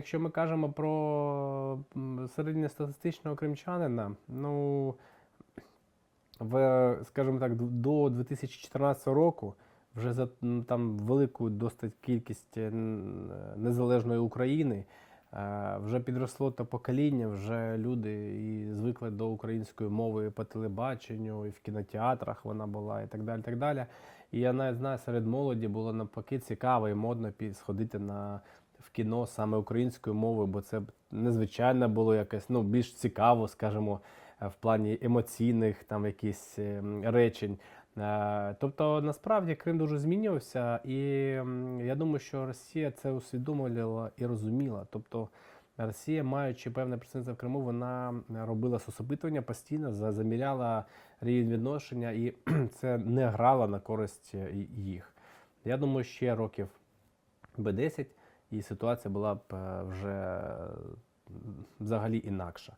Якщо ми кажемо про середньостатистичного кримчанина, ну в, скажімо так, до 2014 року вже за там велику досить кількість е, незалежної України. е, Вже підросло те покоління, вже люди і звикли до української мови по телебаченню, і в кінотеатрах вона була, і так далі. так далі. І я навіть знаю, серед молоді було навпаки цікаво і модно сходити на в кіно саме українською мовою, бо це незвичайно було якось ну, більш цікаво, скажімо, е, в плані емоційних там якісь ем, речень. Е, Тобто насправді Крим дуже змінювався, і я думаю, що Росія це усвідомлювала і розуміла. Тобто Росія, маючи певне представництво в Криму, вона робила сусопитування постійно, за- заміряла рівень відношення, і це не грало на користь е, їх. Я думаю, ще років би 10 і ситуація була б е, вже взагалі інакша.